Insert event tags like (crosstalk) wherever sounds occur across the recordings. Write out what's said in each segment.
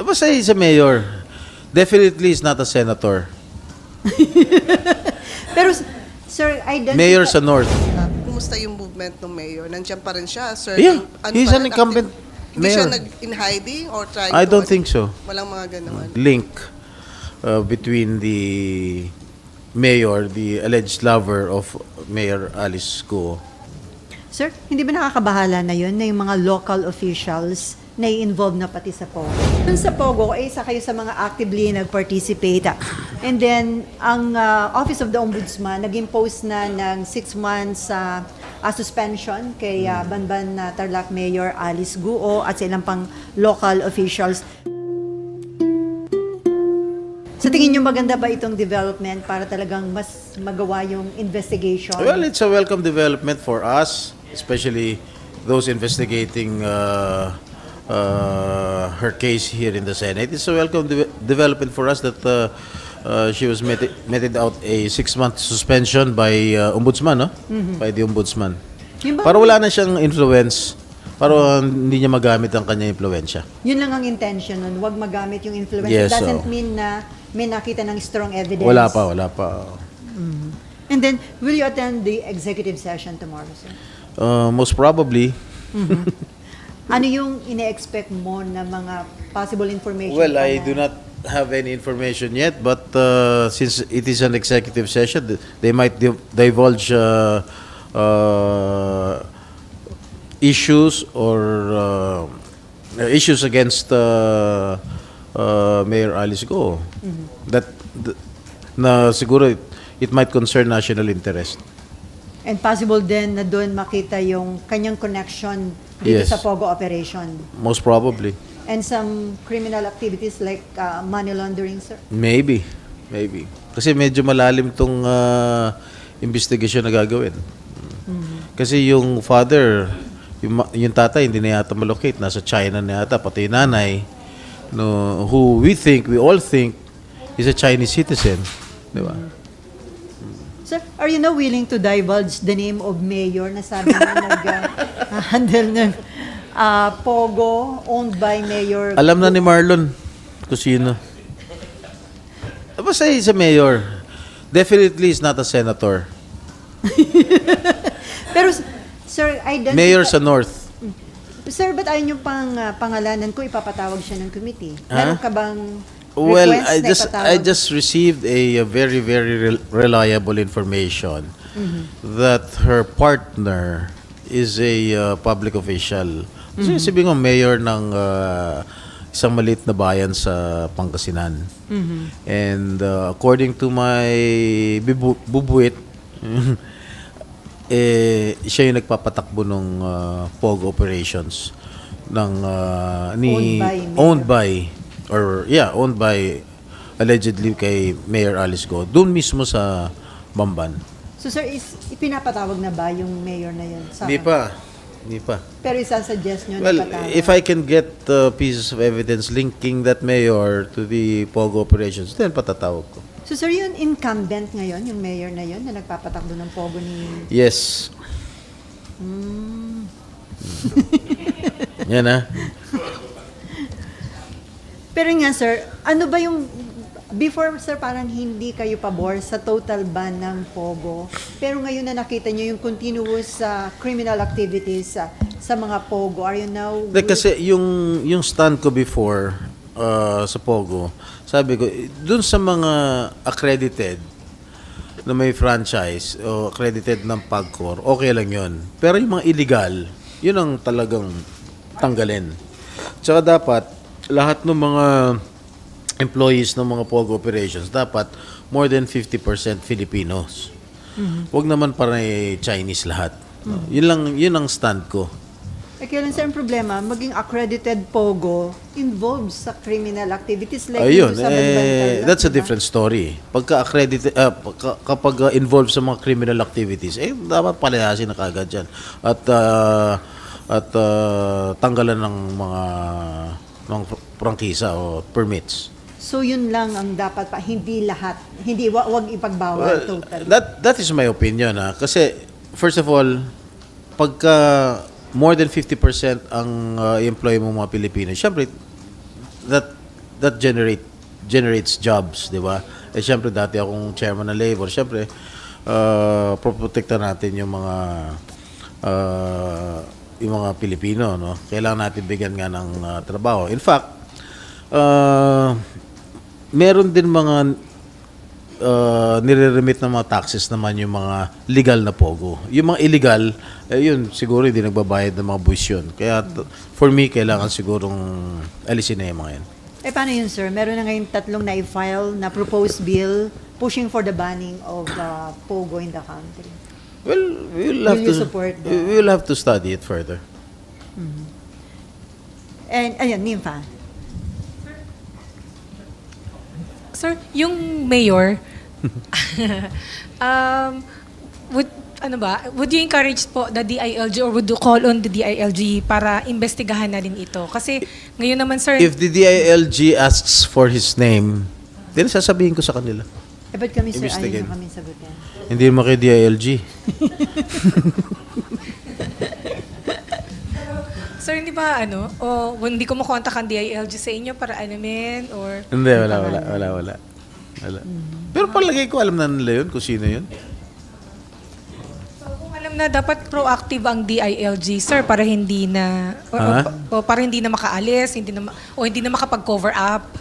Basta he's a mayor. Definitely he's not a senator. (laughs) Pero, sir, identify... Mayor sa North. Ah, Kumusta yung movement ng mayor? Nandiyan pa rin siya, sir? Yeah, Ano he's pa an rin, incumbent active- Hindi siya mayor. nag in hiding or trying I to- don't think so. Walang mga ganon. Link uh, between the mayor, the alleged lover of Mayor Alice Go. Sir, hindi ba nakakabahala na yun na yung mga local officials na involved na pati sa Pogo? Dun sa Pogo, eh, isa kayo sa mga actively nag-participate. And then, ang uh, Office of the Ombudsman nag-impose na ng six months uh, uh, suspension kay uh, Banban na Tarlac Mayor Alice Guo at sa ilang pang local officials. Sa tingin nyo maganda ba itong development para talagang mas magawa yung investigation? Well, it's a welcome development for us, especially those investigating uh, uh, her case here in the Senate. It's a welcome de- development for us that uh, uh, she was meted, meted out a six-month suspension by uh, ombudsman, no? By the ombudsman. Yung ba- Para wala na siyang influence, para hindi niya magamit ang kanyang impluensya. Yun lang ang intention nun. Huwag magamit yung influence. Yes, It doesn't so- mean na may nakita ng strong evidence. Wala pa, wala pa. And then, will you attend the executive session tomorrow, sir? Uh, most probably, (laughs) Ano yung ine-expect mo na mga possible information? Well, I do not have any information yet, but uh, since it is an executive session, th- they might div- divulge uh, uh, issues or uh, issues against uh, uh, Mayor Alice Go. That th- na siguro it, it might concern national interest. And possible din na doon makita yung kanyang connection dito Yes. sa Pogo operation. Most probably. And some criminal activities like uh, money laundering, sir. Maybe. Maybe. Kasi medyo malalim tong uh, investigation na gagawin. Kasi yung father, yung, ma- yung tatay hindi na yata malocate. Nasa China na yata, pati yung nanay. No, who we think, we all think, is a Chinese citizen. Di ba? Sir, are you now willing to divulge the name of mayor na sabi mo (laughs) nag-handle ng uh, Pogo owned by Mayor Alam na ni Marlon kung sino. Basta he's a mayor. Definitely he's not a senator. (laughs) Pero, sir, identify... Mayor sa North. Sir, ba't ayaw niyo pang uh, pangalanan ko ipapatawag siya ng committee? Meron ka bang Well, request I na just ipatawag? I just received a, a very very rel- reliable information that her partner is a uh, public official. Kasi sabi ko mayor ng uh, isang maliit na bayan sa Pangasinan. And uh, according to my bibu- bubuit (laughs) eh siya yung nagpapatakbo ng uh, POG operations ng uh, ni Owned by owned by or yeah, owned by allegedly kay Mayor Alice Go. Doon mismo sa Bamban. So, sir, is, ipinapatawag na ba yung mayor na yun? Sa Hindi pa. Hindi pa. Pero isasuggest niyo Well, na ipatawag? if I can get uh, pieces of evidence linking that mayor to the POGO operations, then patatawag ko. So, sir, yun incumbent ngayon, yung mayor na yun, na nagpapatakbo ng Pogo ni... Yes. Hmm. Yan ah. (laughs) Pero nga, sir, ano ba yung... Before, sir, parang hindi kayo pabor sa total ban ng Pogo. Pero ngayon na nakita niyo yung continuous uh, criminal activities uh, sa mga Pogo, are you now... Hindi, kasi yung, yung stand ko before uh, sa Pogo, sabi ko, dun sa mga accredited na may franchise o accredited ng PAGCOR, okay lang yun. Pero yung mga illegal, yun ang talagang tanggalin. Tsaka dapat, lahat ng mga employees ng mga POGO operations, dapat more than 50% Filipinos. Huwag naman para Chinese lahat. No? Yun lang, yun ang stand ko. Eh, kaya lang, sir, ang problema, maging accredited Pogo involves sa criminal activities like Ayun, sa eh, that's a different story. Pagka accredited, ah, pagka- kapag uh, involved sa mga criminal activities, eh, dapat palayasin na kagad yan. At, ah, at ah, tanggalan ng mga ng prangkisa o permits. So yun lang ang dapat pa, hindi lahat. Hindi, wa- wag ipagbawal Well, totally. that, that is my opinion. Ha? Kasi, first of all, pagka more than 50% ang uh, employee mo mga Pilipino, syempre, that that generate generates jobs, di ba? Eh syempre dati akong chairman ng labor, syempre uh, proprotekta natin yung mga uh, yung mga Pilipino, no? Kailangan natin bigyan nga ng uh, trabaho. In fact, uh, meron din mga uh, nire-remit ng mga taxes naman yung mga legal na pogo. Yung mga illegal, eh, yun, siguro hindi nagbabayad ng mga buwis yun. Kaya for me, kailangan sigurong alisin na yung mga yan. Eh, paano yun, sir? Meron na ngayon tatlong na-file na proposed bill pushing for the banning of uh, POGO in the country. Well, we'll have Will to support the- we will have to study it further. And, ayun, Nympha. Sir, yung mayor, (laughs) um, would, ano ba, would you encourage po the DILG or would you call on the DILG para investigahan na din ito? Kasi ngayon naman, sir, If the DILG asks for his name, then sasabihin ko sa kanila. Eh, ba't kami, sir, ayaw Investigate. nyo kami sagutin? Hindi mo kay DILG. (laughs) sir, hindi ba, ano, o hindi ko makontak ang DILG sa inyo para alamin or... Hindi, wala, wala, wala, wala. Wala. Pero palagay ko alam na nila yun kung sino yun. So, kung alam na dapat proactive ang DILG, sir, para hindi na o, o, Ha? o para hindi na makaalis, hindi na ma- o hindi na makapag-cover up. (coughs)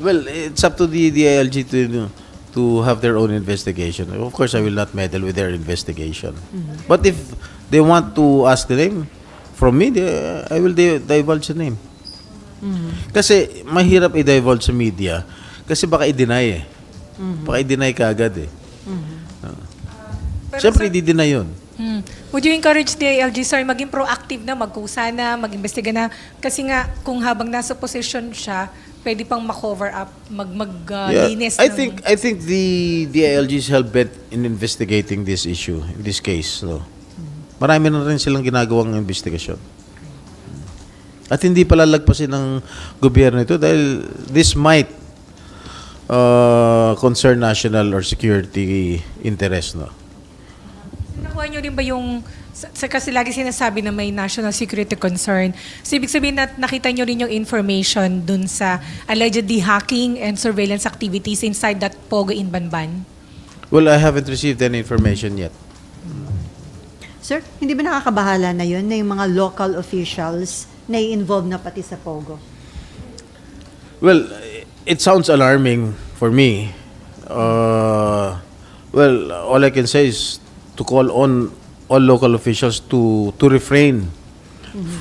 Well, it's up to the DILG to you know, to have their own investigation. Of course, I will not meddle with their investigation. But if they want to ask the name from me, they, I will di- divulge the name. Kasi mahirap i-divulge sa media kasi baka i-deny eh. Baka i-deny ka agad eh. Pero, Siyempre, sir, i-deny yun. Hmm. Would you encourage DILG, sir, maging proactive na, magkusa na, mag-imbestiga na? Kasi nga, kung habang nasa position siya, pwede pang ma-cover up, mag, mag uh, Yeah, I ng- think I think the DILG is hell bent in investigating this issue in this case. So, marami na rin silang ginagawang investigasyon. At hindi pala lagpasin ng gobyerno ito dahil this might uh, concern national or security interest. No? Nakuha niyo rin ba yung, sa, kasi lagi sinasabi na may national security concern. So, ibig sabihin na nakita niyo rin yung information dun sa allegedly hacking and surveillance activities inside that Pogo in Banban? Well, I haven't received any information yet. Sir, hindi ba nakakabahala na yun na yung mga local officials na involved na pati sa POGO? Well, it sounds alarming for me. Uh, well, all I can say is to call on all local officials to to refrain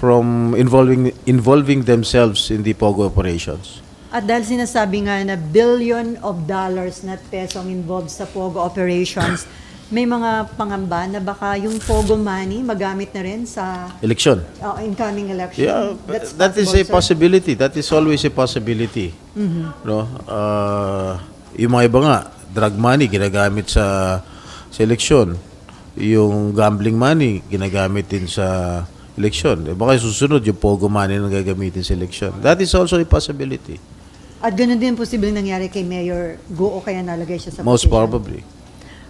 from involving involving themselves in the pogo operations. At dahil sinasabi nga na billion of dollars na pesong involved sa POGO operations, may mga pangamba na baka yung POGO money magamit na rin sa Election. uh, incoming election. Yeah, That's that is a sir. possibility. That is always a possibility. No? Uh, yung mga iba nga, drug money ginagamit sa sa eleksyon. Yung gambling money ginagamit din sa eleksyon. Eh, baka susunod yung pogo money na gagamitin sa eleksyon. That is also a possibility. At ganoon din posibleng nangyari kay Mayor Go o kaya nalagay siya sa Most position. probably.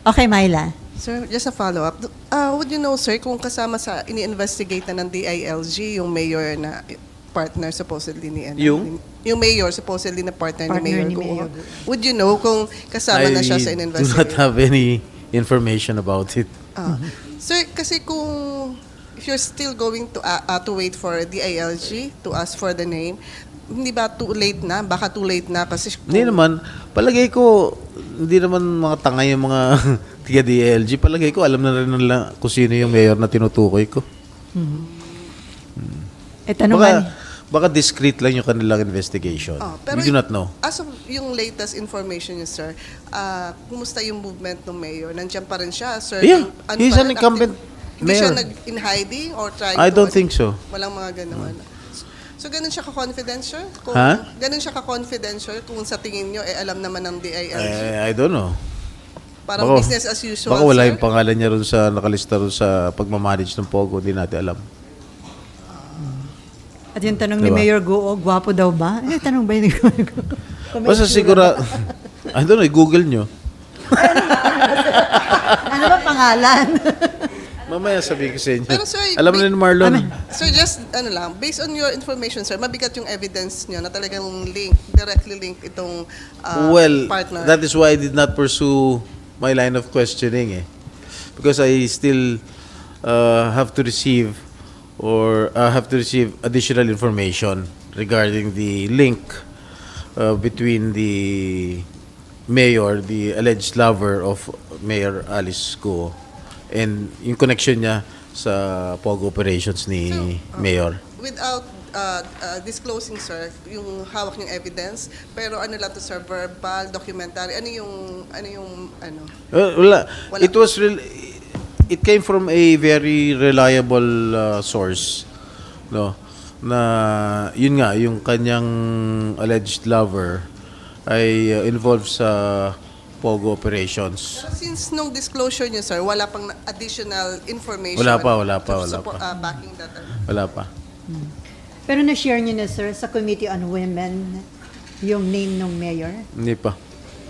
Okay, Myla. Sir, just a follow-up. Uh, would you know, sir, kung kasama sa ini-investigate na ng DILG yung mayor na partner supposedly ni ano, Yung? yung mayor supposedly na partner, Partner ni Mayor ni. Mayor Guo. Would you know kung kasama na siya sa I do not in-investigate? have any information about it. Ah. Sir, kasi kung if you're still going to uh, uh, to wait for DILG to ask for the name, hindi ba too late na? Baka too late na kasi kung- Hindi naman, palagay ko, hindi naman mga tanga yung mga (laughs) tiga DLG. Palagay ko, alam na rin nila kung sino yung mayor na tinutukoy ko. Eh, tanong baka, baka discreet lang yung kanilang investigation. Ah, pero We do not know. As of yung latest information niyo, sir, ah, kumusta yung movement ng mayor? Nandiyan pa rin siya, sir? Yeah, ano he's pa an incumbent active- Hindi siya mayor. nag in hiding or trying I to... don't think so. Walang mga ganun. So, ganun siya ka-confidential? Kung, Ha? Ganun siya ka-confidential kung sa tingin nyo, eh, alam naman ng DILG. Eh, I don't know. Parang baka- business as usual, Baka wala sir? yung pangalan niya ron sa nakalista ron sa pagmamanage ng Pogo, hindi natin alam. At yung tanong ni Diba? Mayor Go, gwapo daw ba? Eh, tanong ba yun? (laughs) Basta siguro? I don't know, i-google nyo. (laughs) ano ba pangalan? (laughs) Mamaya sabihin ko sa inyo. Pero, sir, Alam na ni Marlon. Sir, just ano lang, based on your information, sir, mabigat yung evidence nyo na talagang link, directly link itong uh, well, partner. that is why I did not pursue my line of questioning eh. Because I still uh, have to receive or uh, have to receive additional information regarding the link uh, between the mayor, the alleged lover of Mayor Alice Go, and yung connection niya sa POG operations ni Mayor. Without uh, uh, disclosing, sir, yung hawak yung evidence, pero ano lang to, sir, verbal, documentary, ano yung, ano yung, ano? Uh, wala. Wala. It was real it came from a very reliable uh, source no na yun nga yung kanyang alleged lover ay uh, involved sa pogo operations. Pero since nung disclosure nyo, sir, wala pang additional information Wala pa, wala pa, to wala support, pa. uh, backing that. uh, Wala pa. Pero na-share niyo na, sir, sa Committee on Women yung name ng mayor? Hindi pa.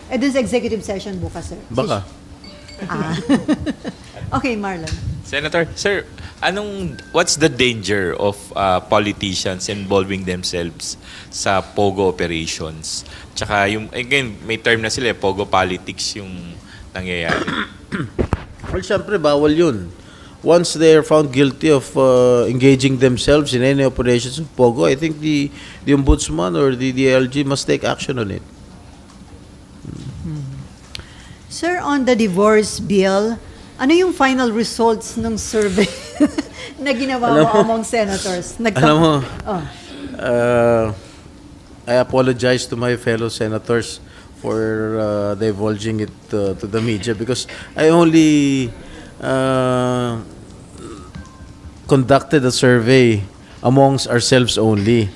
Eh, dun sa executive session bukas, sir. Baka. Ah. (laughs) okay, Marlon. Senator, sir, anong what's the danger of uh, politicians involving themselves sa pogo operations? Tsaka yung again, may term na sila, eh, pogo politics yung nangyayari. (coughs) Well, syempre, bawal yun. Once they are found guilty of uh, engaging themselves in any operations of POGO, I think the, the Ombudsman or the DLG must take action on it. Sir, on the divorce bill, ano yung final results ng survey (laughs) na ginawa Alam mo mo- among senators? Nagka- Alam mo, Oh. Uh, I apologize to my fellow senators for uh, divulging it uh, to the media because I only uh, conducted a survey amongst ourselves only.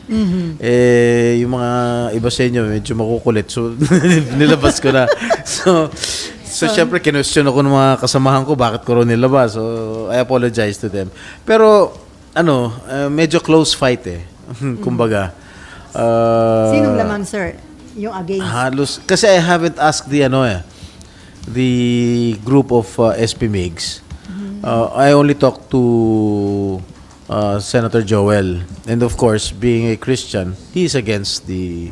Eh, yung mga iba sa inyo medyo makukulit. So, (laughs) nilabas ko na. (laughs) So, so, syempre, kinwestiyon ako ng mga kasamahan ko bakit ko rin nilabas. So, I apologize to them. Pero, ano, uh, medyo close fight eh. (laughs) Kumbaga. Uh, Sinong lamang, sir? Yung against? Halos, kasi I haven't asked the ano eh, the group of uh, SP MIGs. Uh, I only talked to uh, Senator Joel. And of course, being a Christian, he is against the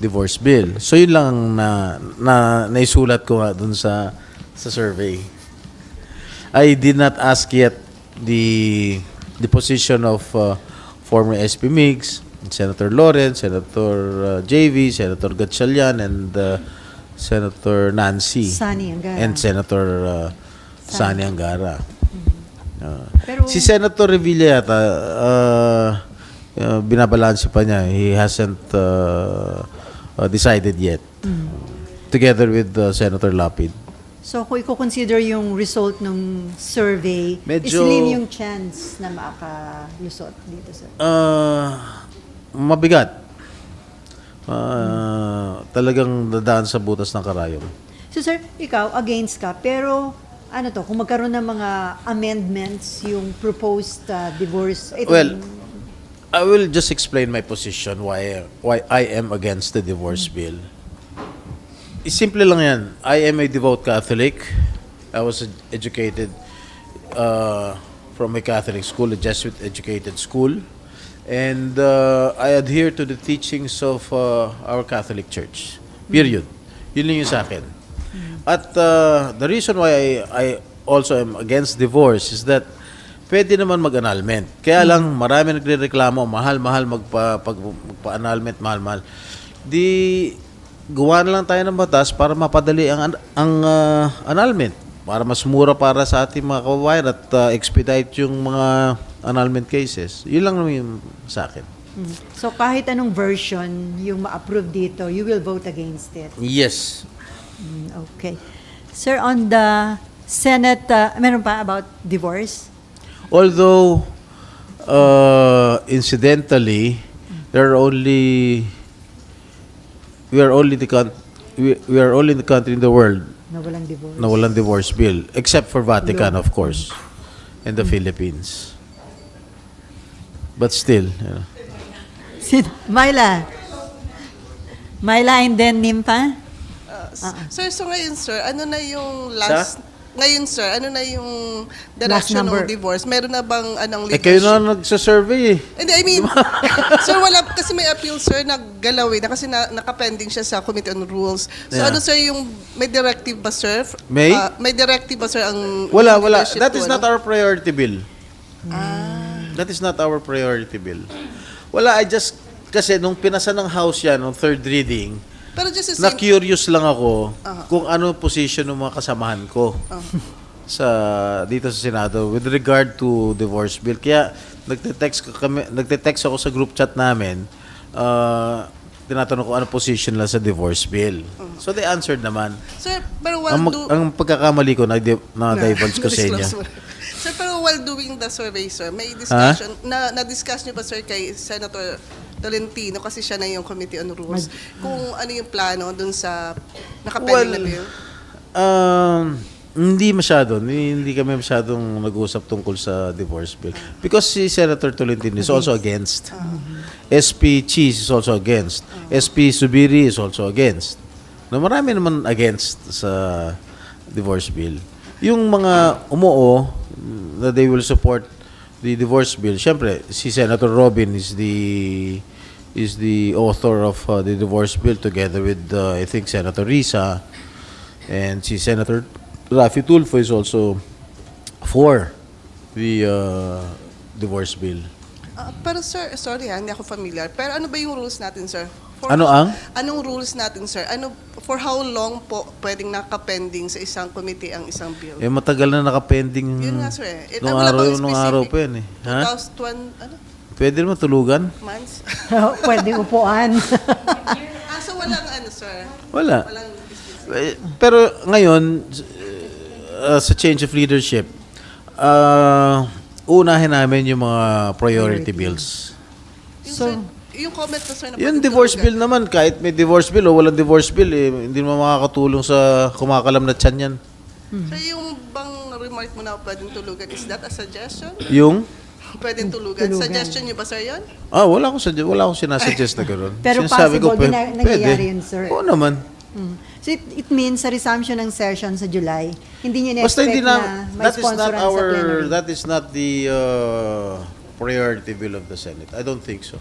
divorce bill. So yun lang na, na naisulat ko nga dun sa, sa survey. I did not ask yet the the position of uh, former SP Migs, Senator Lawrence, Senator uh, JV, Senator Gatchalian, and uh, Senator Nancy. Sani Angara. And Senator uh, Sani Angara. Uh, Pero- si Senator Revilla yata, uh, uh, binabalanse pa niya. He hasn't uh, uh, decided yet. Together with uh, Senator Lapid. So, kung i-consider yung result ng survey, Medyo- slim yung chance na makalusot dito, sir. Uh, mabigat. Uh, talagang dadaan sa butas ng karayom. So, sir, ikaw, against ka, pero ano to, kung magkaroon ng mga amendments yung proposed uh, divorce, itong- Well, I will just explain my position why why I am against the divorce bill. Eh, Simple lang yan. I am a devout Catholic. I was ed- educated uh, from a Catholic school, a Jesuit-educated school. And uh, I adhere to the teachings of uh, our Catholic Church. Period. Yun lang yung sa akin. At uh, the reason why I, I also am against divorce is that pwede naman mag-annulment. Kaya lang marami nagrereklamo, mahal-mahal magpa, pag, magpa-annulment, mahal-mahal. Di gawa na lang tayo ng batas para mapadali ang ang uh, annulment para mas mura para sa ating mga kababayan at uh, expedite yung mga annulment cases. Yun lang naman yung sa akin. Mm. So, kahit anong version yung ma-approve dito, you will vote against it. Yes. Mm, Okay. Sir, on the Senate, uh, meron pa about divorce? Although, uh, incidentally, there are only we are only the coun- we, we are only the country in the world Na walang divorce. na walang divorce bill, except for Vatican, of course, and the Philippines. But still, you know. Sin- Myla. Myla and then Nimpa? Uh, Sir, so ngayon, sir, ano na yung last... ngayon, sir, ano na yung Last direction number. ng divorce? Meron na bang anong Eh, kayo na nagsa-survey eh. Hindi, I mean, (laughs) sir, wala, kasi may appeal, sir, naggalawin na kasi na, nakapending siya sa Committee on Rules. So, Yeah. ano, sir, yung, may directive ba, sir? May? Ah, may directive ba, sir, ang... Wala, wala. leadership That to, is not ano? our priority bill. That is not our priority bill. Wala, I just, kasi nung pinasa ng House yan, nung third reading, Pero just the na same... curious lang ako Aha. kung ano position ng mga kasamahan ko Ah. sa dito sa Senado with regard to divorce bill. Kaya nagte-text ko kami, nagte-text ako sa group chat namin. Uh, tinatanong ko ano position nila sa divorce bill. So they answered naman. Sir, pero while Ang, mag- do... ang pagkakamali ko na, na divulge (laughs) ko sa inyo. Mo. Sir, pero while doing the survey, sir, may discussion, na, na-discuss niyo ba, sir, kay Senator Tolentino, kasi siya na yung Committee on Rules, kung ano yung plano dun sa nakapending na bill? Um, hindi masyado. Hindi, hindi kami masyadong nag-uusap tungkol sa divorce bill. Because si Senator Tolentino is also against. SP Cheese is also against. SP Subiri is also against. No, marami naman against sa divorce bill. Yung mga umuo na they will support the divorce bill, syempre, si Senator Robin is the is the author of uh, the divorce bill together with uh, I think Senator Risa and si Senator Rafi Tulfo is also for the uh, divorce bill. Ah, pero sir, sorry hindi ako familiar. Pero ano ba yung rules natin, sir? For Ano ang? Anong rules natin, sir? Ano, for how long po pwedeng nakapending sa isang committee ang isang bill? Eh matagal na nakapending Yun nga, sir. Eh. Eh, nung araw, bang nung araw specific? pa yan eh. Ha? 2020, ano, Pwede naman tulugan? months? (laughs) Pwede upuan. (laughs) ah, so walang ano, sir? Wala. Walang Eh, Pero ngayon, uh, sa change of leadership, uh, unahin namin yung mga priority bills. Yung, So- yung comment na, sir, na Yung divorce bill naman, kahit may divorce bill o walang divorce bill, eh, hindi naman makakatulong sa kumakalam na tiyan yan. Sir, yung bang remark mo na pwedeng tulugan, is that a suggestion? Yung? (laughs) Pwedeng tulugan. Tulugan. Suggestion niyo ba, sir, yun? Ah, wala akong sadya, wala akong sinasuggest na gano'n. (laughs) Pero Sinasabi possible, gina- nangyayari pwede. yun, sir. Oo naman. Mm. So it, it means sa resumption ng session sa July, hindi niyo Basta na-expect hindi na, na, may that is not sponsoran sa our, plenary. that is not the uh, priority bill of the Senate. I don't think so.